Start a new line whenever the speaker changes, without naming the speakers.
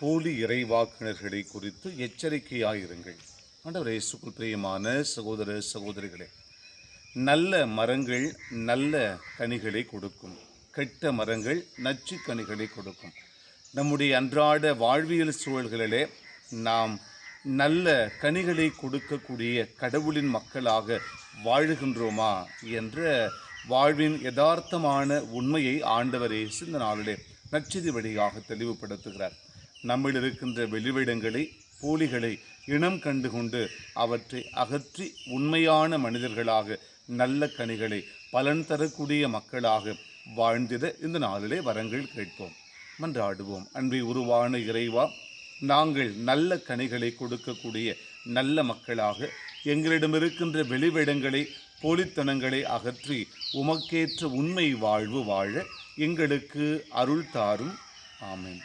போலி இறைவாக்கினர்களை குறித்து எச்சரிக்கையாயிருங்கள். ஆண்டவர் இயேசுக்குள் பிரியமான சகோதர சகோதரிகளே நல்ல மரங்கள் நல்ல கனிகளை கொடுக்கும். கெட்ட மரங்கள் நச்சு கனிகளை கொடுக்கும். நம்முடைய அன்றாட வாழ்வியல் சூழல்களிலே நாம் நல்ல கனிகளை கொடுக்கக்கூடிய கடவுளின் மக்களாக வாழுகின்றோமா என்ற வாழ்வின் யதார்த்தமான உண்மையை ஆண்டவர் இயேசு இந்த நாளிலே நச்சிதி வழியாக தெளிவுபடுத்துகிறார். நம்மில் இருக்கின்ற வெளிவிடங்களை போலிகளை இனம் கண்டு கொண்டு அவற்றை அகற்றி உண்மையான மனிதர்களாக நல்ல கனிகளை பலன் தரக்கூடிய மக்களாக வாழ்ந்திட இந்த நாளிலே வரங்கள் கேட்போம். மன்றாடுவோம். அன்பை உருவான இறைவா நாங்கள் நல்ல கனிகளை கொடுக்கக்கூடிய நல்ல மக்களாக எங்களிடம் இருக்கின்ற வெளிவிடங்களை போலித்தனங்களை அகற்றி உமக்கேற்ற உண்மை வாழ்வு வாழ எங்களுக்கு அருள் தாரும். ஆமேன்.